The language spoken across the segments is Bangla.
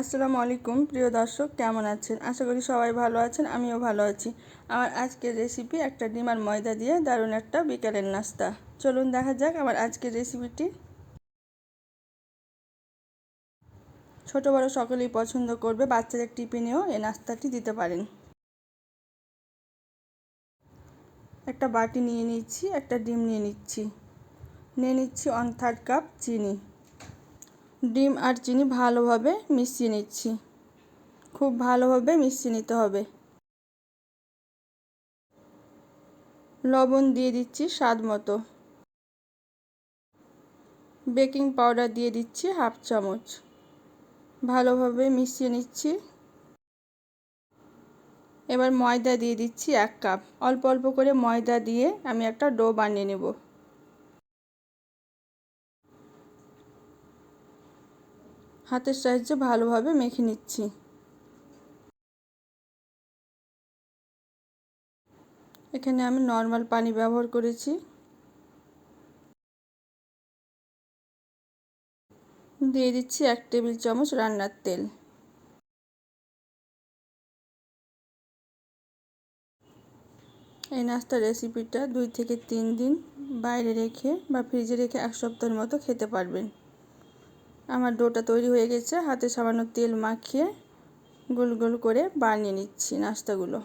আসসালামু আলাইকুম, প্রিয় দর্শক, কেমন আছেন? আশা করি সবাই ভালো আছেন, আমিও ভালো আছি। আমার আজকের রেসিপি একটা ডিম আর ময়দা দিয়ে দারুণ একটা বিকেলের নাস্তা। চলুন দেখা যাক আমার আজকের রেসিপিটি ছোট বড় সকলেই পছন্দ করবে, বাচ্চাদের টিফিনেও এই নাস্তাটি দিতে পারেন। একটা বাটি নিয়ে নিচ্ছি, একটা ডিম নিয়ে নিচ্ছি। নিয়ে নিচ্ছি ওয়ান থার্ড কাপ চিনি। ডিম আর চিনি ভালোভাবে মিশিয়ে নিচ্ছি। খুব ভালোভাবে মিশিয়ে নিতে হবে। লবণ দিয়ে দিচ্ছি স্বাদ মতো। বেকিং পাউডার দিয়ে দিচ্ছি হাফ চামচ। ভালোভাবে মিশিয়ে নিচ্ছি। এবার ময়দা দিয়ে দিচ্ছি এক কাপ। অল্প অল্প করে ময়দা দিয়ে আমি একটা ডো বানিয়ে নেব। হাতের সাহায্যে ভালোভাবে মেখে নিচ্ছি। এখানে আমি নর্মাল পানি ব্যবহার করেছি। দিয়ে দিচ্ছি এক টেবিল চামচ রান্নার তেল। এই নাস্তার রেসিপিটা দুই থেকে তিন দিন বাইরে রেখে বা ফ্রিজে রেখে এক সপ্তাহের মতো খেতে পারবেন। আমার ডোটা তৈরি হয়ে গেছে, হাতে সামান্য তেল মাখিয়ে গোল গোল করে বানিয়ে নিচ্ছি নাস্তাগুলো।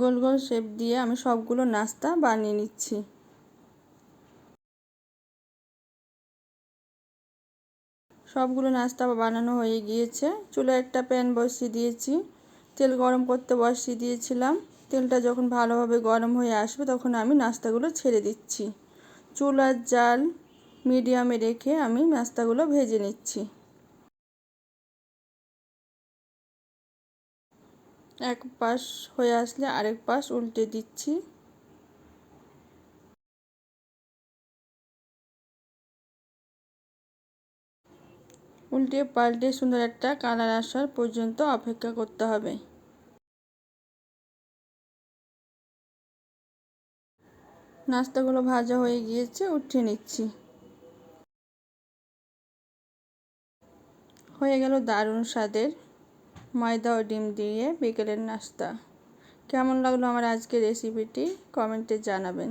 গোল গোল শেপ দিয়ে আমি সবগুলো নাস্তা বানিয়ে নিচ্ছি। সবগুলো নাস্তা বানানো হয়ে গিয়েছে। চুলে একটা প্যান বসিয়ে দিয়েছি। তেল গরম করতে বসিয়ে দিয়েছিলাম। তেলটা যখন ভালোভাবে গরম হয়ে আসবে, তখন আমি নাস্তাগুলো ছেড়ে দিচ্ছি। চুলার জাল মিডিয়ামে রেখে আমি নাস্তাগুলো ভেজে নিচ্ছি। এক পাশ হয়ে আসলে আরেক পাশ উল্টে দিচ্ছি। উল্টে পাল্টে সুন্দর একটা কালার আসার পর্যন্ত অপেক্ষা করতে হবে। নাস্তাগুলো ভাজা হয়ে গিয়েছে, উঠিয়ে নিচ্ছি। হয়ে গেল দারুণ স্বাদের ময়দা ও ডিম দিয়ে বিকেলের নাস্তা। কেমন লাগল আমার আজকের রেসিপিটি কমেন্টে জানাবেন।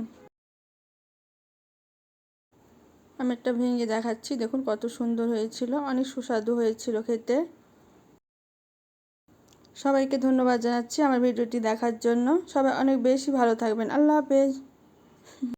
আমি একটা ভেঙে দেখাচ্ছি, দেখুন কত সুন্দর হয়েছিল, অনেক সুস্বাদু হয়েছিল খেতে। সবাইকে ধন্যবাদ জানাচ্ছি আমার ভিডিওটি দেখার জন্য। সবাই অনেক বেশি ভালো থাকবেন। আল্লাহ হাফেজ।